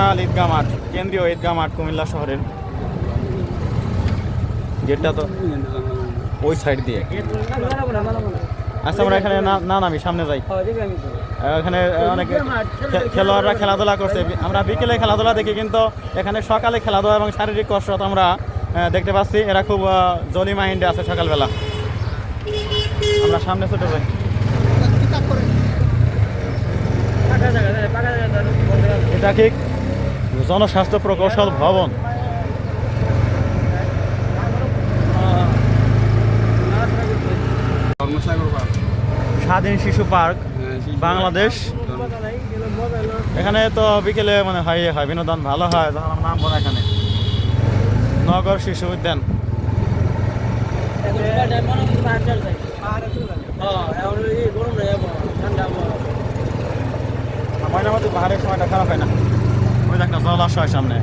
বিশাল ঈদগাহ মাঠ, কেন্দ্রীয় ঈদগাহ মাঠ কুমিল্লা শহরের। গেটটা তো ওই সাইড দিয়ে। আচ্ছা আমরা এখানে না নামি, সামনে যাই। এখানে অনেক খেলোয়াড়রা খেলাধুলা করছে। আমরা বিকেলে খেলাধুলা দেখি, কিন্তু এখানে সকালে খেলাধুলা এবং শারীরিক কসরত আমরা দেখতে পাচ্ছি। এরা খুব জলি মাইন্ডে আছে সকালবেলা। আমরা সামনে ছুটে যাই। এটা কি জনস্বাস্থ্য প্রকৌশল ভবন। স্বাধীন শিশু পার্ক বাংলাদেশ। এখানে তো বিকেলে মানে হয় হয় বিনোদন ভালো হয় যখন নাম বলা এখানে। নগর শিশু উদ্যান। ময়নামতি পাহাড়ের সময়টা খারাপ হয় না। ওই একটা জলাশয় সামনে।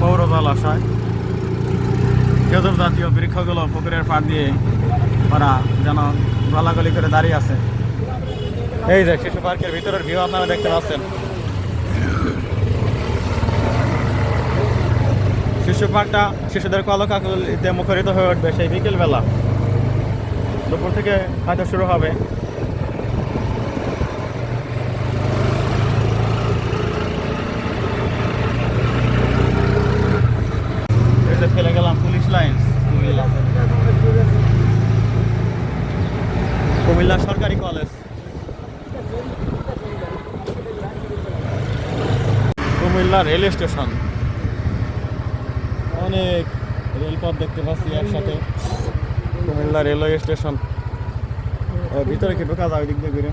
পৌর জলাশয় খেজুর জাতীয় বৃক্ষগুলো পুকুরের পাড় দিয়ে ওরা যেন গলাগলি করে দাঁড়িয়ে আছে। এই যে শিশু পার্কের ভিতরের ভিউ আপনারা দেখতে পাচ্ছেন। শিশু পার্কটা শিশুদের কলকাকুলিতে মুখরিত হয়ে উঠবে সেই বিকেলবেলা। দুপুর থেকে হয়তো শুরু হবে এই যে ফেলে গেলাম পুলিশ লাইন কুমিল্লা কুমিল্লা সরকারি কলেজ কুমিল্লা রেল স্টেশন। অনেক রেলপথ দেখতে পাচ্ছি একসাথে। Cumilla railway station. ভিতরে কি ঢোকা যাবে দিক দিয়ে ঘুরে?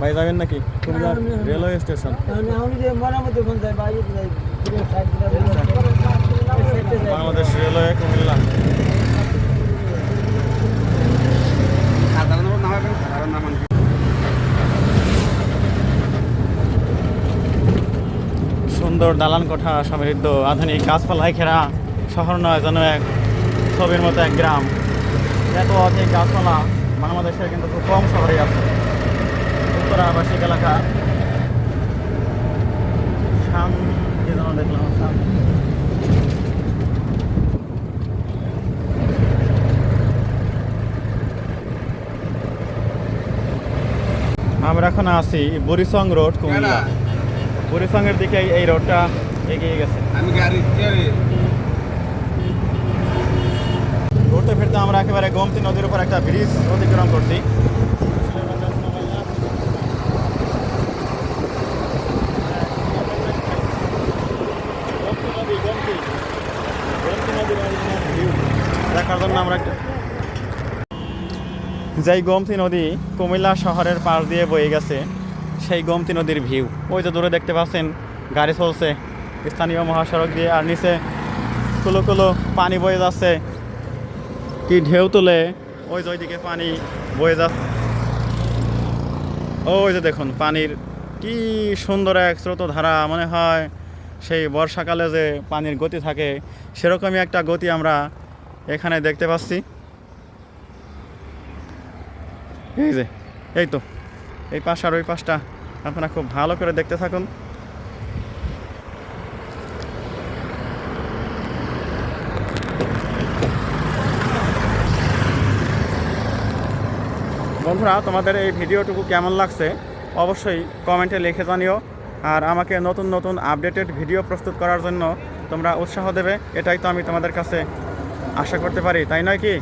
ভাই যাবেন নাকি? Cumilla railway station. Bangladesh railway Cumilla. সুন্দর দালান কোঠা সমৃদ্ধ, আধুনিক গাছপালায় ঘেরা শহর নয় যেন এক ছবির মতো এক গ্রাম। এত অধিক গাছপালা বাংলাদেশের কিন্তু খুব কম শহরে আছে। উত্তরা আবাসিক এলাকা যেন দেখলাম আমরা এখন আছি বরিসং রোড, কুমিল্লা। বরিসংয়ের দিকে এই- এই রোডটা এগিয়ে গেছে। আমি গাড়ি ঘুরতে ফিরতে আমরা একেবারে গোমতী নদীর উপর একটা ব্রিজ অতিক্রম করছি। দেখার জন্য আমরা একটা যেই গোমতী নদী কুমিল্লা শহরের পাশ দিয়ে বয়ে গেছে সেই গোমতী নদীর ভিউ। ওই যে দূরে দেখতে পাচ্ছেন, গাড়ি চলছে, স্থানীয় মহাসড়ক দিয়ে, আর নিচে কুলো কুলো পানি বয়ে যাচ্ছে। কি ঢেউ তুলে। ওই যে ওইদিকে পানি বয়ে যাচ্ছে ওই যে দেখুন, পানির কি সুন্দর এক স্রোতধারা মনে হয়। সেই বর্ষাকালে যে পানির গতি থাকে, সেরকমই একটা গতি আমরা এখানে দেখতে পাচ্ছি। এই যে, এই তো, এই পাশ আর ওই পাশটা। আপনারা খুব ভালো করে দেখতে থাকুন। বন্ধুরা, তোমাদের এই ভিডিওটুকু কেমন লাগছে অবশ্যই কমেন্টে লিখে জানিও। আর আমাকে নতুন নতুন আপডেটেড ভিডিও প্রস্তুত করার জন্য তোমরা উৎসাহ দেবে, এটাই তো আমি তোমাদের কাছে আশা করতে পারি, তাই নয় কি?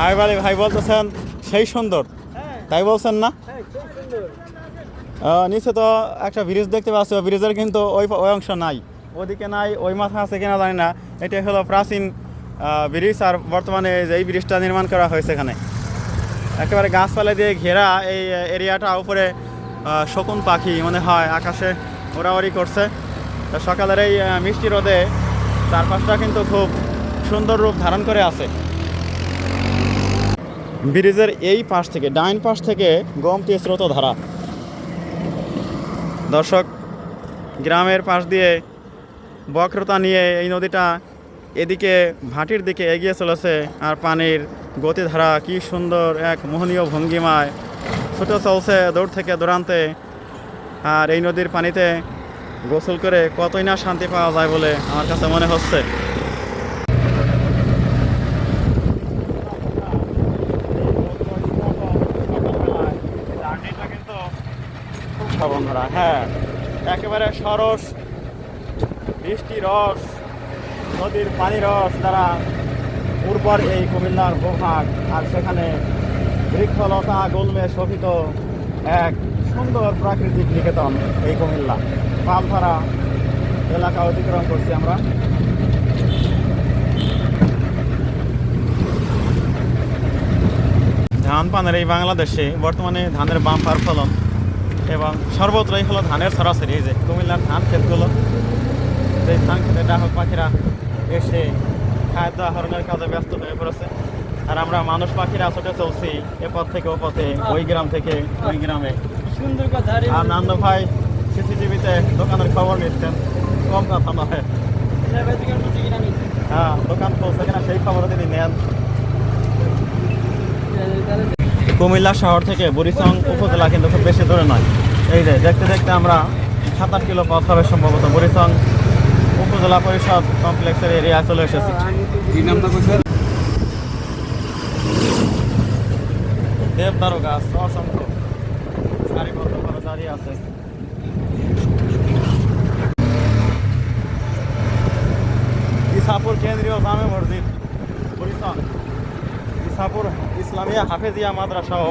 হাই বালি ভাই বলতেছেন, সেই সুন্দর। তাই বলছেন না? নিচে তো একটা ব্রিজ দেখতে পাচ্ছি ব্রিজের কিন্তু ওই ওই অংশ নাই। ওদিকে নাই, ওই মাথা আছে কিনা জানি না। এটা হলো প্রাচীন ব্রিজ, আর বর্তমানে এই ব্রিজটা নির্মাণ করা হয়েছে এখানে। একেবারে গাছপালা দিয়ে ঘেরা এই এরিয়াটা, উপরে শকুন পাখি মনে হয় আকাশে ওড়াওড়ি করছে। সকালের এই মিষ্টি রোদে চারপাশটা কিন্তু খুব সুন্দর রূপ ধারণ করে আছে। ব্রিজের এই পাশ থেকে, ডাইন পাশ থেকে গমতি স্রোত ধারা দর্শক, গ্রামের পাশ দিয়ে বক্রতা নিয়ে এই নদীটা এদিকে ভাটির দিকে এগিয়ে চলেছে আর পানির গতিধারা কি সুন্দর এক মোহনীয় ভঙ্গিমায় ছুটে চলছে দূর থেকে দূরান্তে। আর এই নদীর পানিতে গোসল করে কতই না শান্তি পাওয়া যায় বলে আমার কাছে মনে হচ্ছে। বন্ধুরা হ্যাঁ। একেবারে সরস বৃষ্টি রস, নদীর পানি রস দ্বারা উর্বর এই কুমিল্লার ভূভাগ আর সেখানে বৃক্ষলতা গুলমে শোভিত এক সুন্দর প্রাকৃতিক নিকেতন এই কুমিল্লা। পালধারা এলাকা অতিক্রম করছি আমরা। ধান পানের এই বাংলাদেশে বর্তমানে ধানের বাম্পার ফলন এবং সর্বত্রই হলো ধানের সরাসরি এই যে কুমিল্লার ধান ক্ষেতগুলো। যে ধান খেতে গ্রাহক পাখিরা এসে খাদ্য আহরণের কাজে ব্যস্ত হয়ে পড়েছে। আর আমরা মানুষ পাখিরা ছুটে চলছি এ পথ থেকে ও পথে ওই গ্রাম থেকে ওই গ্রামে। সুন্দর কথা আর নান্দ ভাই সিসিটিভিতে দোকানের খবর নিচ্ছেন কম কথা নয়। হ্যাঁ দোকান পৌঁছে কিনা সেই খবর তিনি নেন। কুমিল্লা শহর থেকে বুড়িচং উপজেলা কিন্তু খুব বেশি দূরে নয়। এই যে দেখতে দেখতে আমরা সাতাশ কিলো পথ হবে সম্ভবত বুড়িচং উপজেলা পরিষদ কমপ্লেক্সের এরিয়া চলে এসেছি। দেবদারু গাছ অসংখ্য সারিবদ্ধভাবে দাঁড়িয়ে আছে। ইসাপুর কেন্দ্রীয় জামে মসজিদ। ইসাপুর ইসলামিয়া হাফেজিয়া মাদ্রাসা ও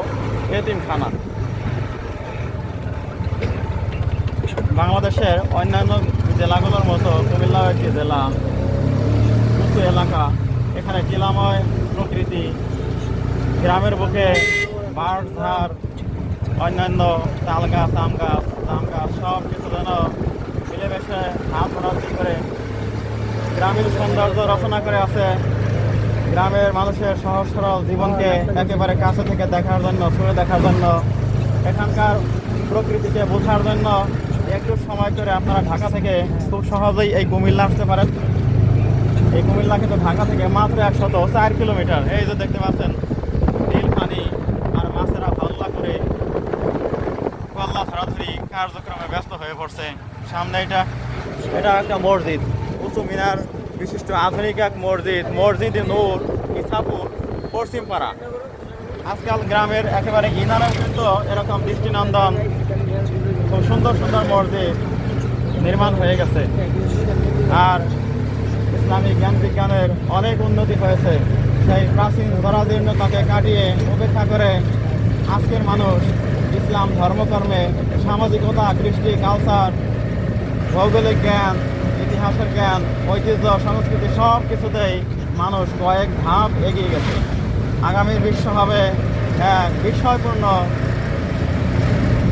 এতিমখানা বাংলাদেশের অন্যান্য জেলাগুলোর মতো কুমিল্লাও একটি জেলা, উঁচু এলাকা, এখানে টিলাময় প্রকৃতি, গ্রামের বুকে বাঁশ ঝাড় অন্যান্য তাল গাছ আম গাছ জাম গাছ সব কিছু যেন মিলেমিশে হাত করে গ্রামীণ সৌন্দর্য রচনা করে আছে গ্রামের মানুষের সহজ সরল জীবনকে একেবারে কাছে থেকে দেখার জন্য ছুঁয়ে দেখার জন্য, এখানকার প্রকৃতিকে বোঝার জন্য একটু সময় করে আপনারা ঢাকা থেকে খুব সহজেই এই কুমিল্লা আসতে পারেন। এই কুমিল্লা কিন্তু ঢাকা থেকে মাত্র একশত চার কিলোমিটার। এই যে দেখতে পাচ্ছেন নীল পানি আর মাছেরা হল্লা করে পাল্লা ধরাধরি কার্যক্রমে ব্যস্ত হয়ে পড়ছে। সামনে এটা এটা একটা মসজিদ, উঁচু মিনার। বিশিষ্ট আধুনিক এক মসজিদ মসজিদ নূর, ইসাপুর পশ্চিমপাড়া আজকাল গ্রামের একেবারে ইনারে কিন্তু এরকম দৃষ্টিনন্দন খুব সুন্দর সুন্দর মসজিদ নির্মাণ হয়ে গেছে। আর ইসলামী জ্ঞান বিজ্ঞানের অনেক উন্নতি হয়েছে। সেই প্রাচীন জরাজীর্ণতাকে কাটিয়ে উপেক্ষা করে আজকের মানুষ ইসলাম ধর্মকর্মে সামাজিকতা, কৃষ্টি কালচার ভৌগোলিক জ্ঞান ইতিহাসের জ্ঞান ঐতিহ্য, সংস্কৃতি সব কিছুতেই মানুষ কয়েক ধাপ এগিয়ে গেছে। আগামীর বিশ্ব হবে এক বিষয়পূর্ণ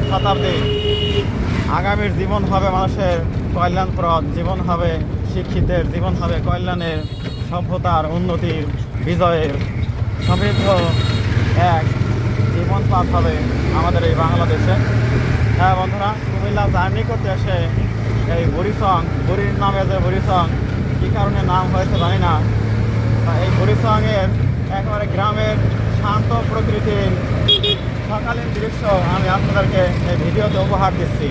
শতাব্দী। আগামীর জীবন হবে মানুষের কল্যাণপ্রদ, জীবন হবে শিক্ষিতের, জীবন হবে কল্যাণের, সভ্যতার উন্নতির বিজয়ের। সমৃদ্ধ এক জীবন পাঠ হবে আমাদের এই বাংলাদেশে। হ্যাঁ বন্ধুরা, কুমিল্লা জার্নি করতে এসে এই বুড়িসং বুড়ির নামে যে বুড়িসং কী কারণে নাম হয়েছে জানি না। এই বুড়িসংয়ের একেবারে গ্রামের শান্ত প্রকৃতির সকালীন দৃশ্য আমি আপনাদেরকে এই ভিডিওতে উপহার দিচ্ছি।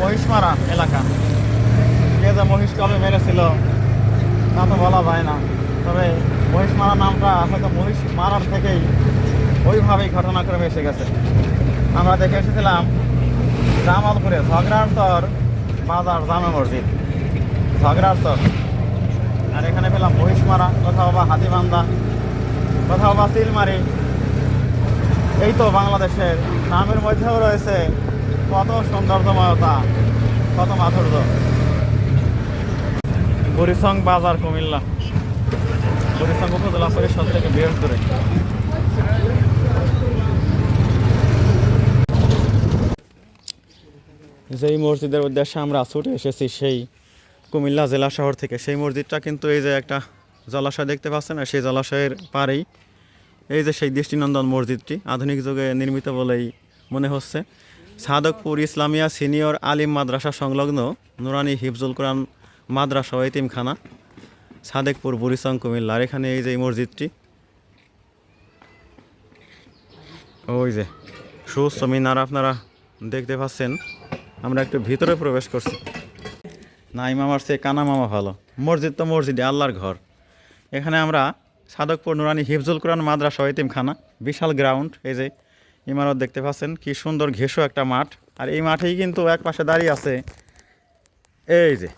মহিষমারা এলাকা। কে যে মহিষ কবে মেরেছিল, তা তো বলা যায় না। তবে মহিষমারা নামটা হয়তো মহিষ মারার থেকেই ওইভাবেই ঘটনাক্রমে এসে গেছে। আমরা দেখে এসেছিলাম জামালপুরে ঝগড়ার চর বাজার জামে মসজিদ। ঝগড়ার চর। আর এখানে পেলাম মহিষমারা কোথাও বা হাতিবান্ধা কোথাও বা সিলমারি এই তো বাংলাদেশের নামের মধ্যেও রয়েছে কত সৌন্দর্যময়তা, কত মাধুর্য। বুড়িসং বাজার কুমিল্লা। বুড়িসং উপজেলা পরিষদ থেকে বের করে। যেই মসজিদের উদ্দেশ্যে আমরা ছুটে এসেছি সেই কুমিল্লা জেলা শহর থেকে, সেই মসজিদটা কিন্তু এই যে একটা জলাশয় দেখতে পাচ্ছেন, আর সেই জলাশয়ের পারেই এই যে সেই দৃষ্টিনন্দন মসজিদটি, আধুনিক যুগে নির্মিত বলেই মনে হচ্ছে। সাদকপুর ইসলামিয়া সিনিয়র আলিম মাদ্রাসা সংলগ্ন নুরানি হিফজুল কোরআন মাদ্রাসা ও এতিমখানা, সাদেকপুর বুড়িসং কুমিল্লার এখানে এই যে মসজিদটি, ওই যে সুস্থ মিনার আপনারা দেখতে পাচ্ছেন। আমরা একটু ভিতরে প্রবেশ করছি। না মামার চেয়ে কানা মামা ভালো। মসজিদ তো মসজিদে, আল্লাহর ঘর। এখানে আমরা সাদকপুর নুরানি হিফজুল কোরআন মাদ্রাসা এতিমখানা, বিশাল গ্রাউন্ড এই যে ইমারত দেখতে পাচ্ছেন, কি সুন্দর ঘেসো একটা মাঠ। আর এই মাঠেই কিন্তু এক পাশে দাঁড়িয়ে আছে, এই যে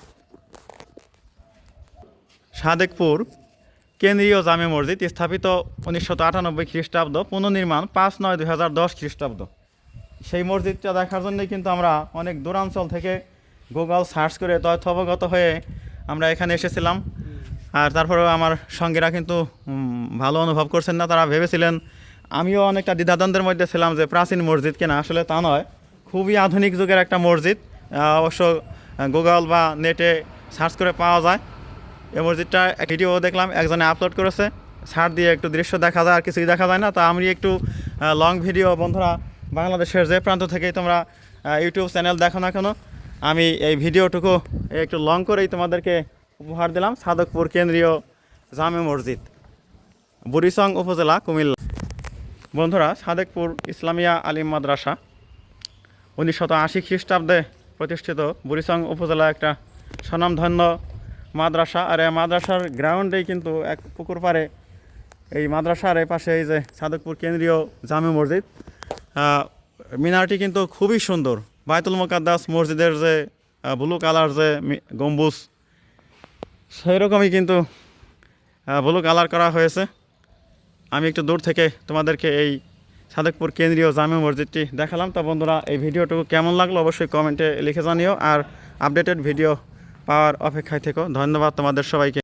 সাদেকপুর কেন্দ্রীয় জামে মসজিদ, স্থাপিত উনিশশো আটানব্বই খ্রিস্টাব্দ, পুনর্নির্মাণ পাঁচ নয় দুই হাজার দশ খ্রিস্টাব্দ। সেই মসজিদটা দেখার জন্যই কিন্তু আমরা অনেক দূরাঞ্চল থেকে গুগল সার্চ করে তথ্য অবগত হয়ে আমরা এখানে এসেছিলাম। আর তারপরেও আমার সঙ্গীরা কিন্তু ভালো অনুভব করছেন না, তারা ভেবেছিলেন আমিও অনেকটা দ্বিধাদ্বন্দ্বের মধ্যে ছিলাম যে প্রাচীন মসজিদ কিনা। আসলে তা নয়, খুবই আধুনিক যুগের একটা মসজিদ। অবশ্য গুগল বা নেটে সার্চ করে পাওয়া যায়। এই মসজিদটা ভিডিও দেখলাম, একজনে আপলোড করেছে। ছাড় দিয়ে একটু দৃশ্য দেখা যায়, আর কিছুই দেখা যায় না। তা আমি একটু লং ভিডিও বন্ধুরা বাংলাদেশের যে প্রান্ত থেকেই তোমরা ইউটিউব চ্যানেল দেখো না কেন, আমি এই ভিডিওটুকু একটু লং করেই তোমাদেরকে উপহার দিলাম, সাদকপুর কেন্দ্রীয় জামে মসজিদ বুড়িসং উপজেলা, কুমিল্লা। বন্ধুরা, সাদেকপুর ইসলামিয়া আলিম মাদ্রাসা উনিশশত আশি খ্রিস্টাব্দে প্রতিষ্ঠিত বুড়িসং উপজেলা একটা স্বনামধন্য মাদ্রাসা, আর এই মাদ্রাসার গ্রাউন্ডেই কিন্তু এক পুকুর পাড়ে, এই মাদ্রাসার এই পাশে এই যে সাদকপুর কেন্দ্রীয় জামে মসজিদ মিনারটি কিন্তু খুবই সুন্দর। বায়তুল মোকাদ্দাস মসজিদের যে ব্লু কালার যে গম্বুজ সেই রকমই কিন্তু ব্লু কালার করা হয়েছে। আমি একটু দূর থেকে তোমাদেরকে এই সাদেকপুর কেন্দ্রীয় জামে মসজিদটি দেখালাম। তো বন্ধুরা, এই ভিডিওটুকু কেমন লাগল অবশ্যই কমেন্টে লিখে জানিও। আর আপডেটেড ভিডিও পাওয়ার অপেক্ষায় থেকো। ধন্যবাদ তোমাদের সবাইকে।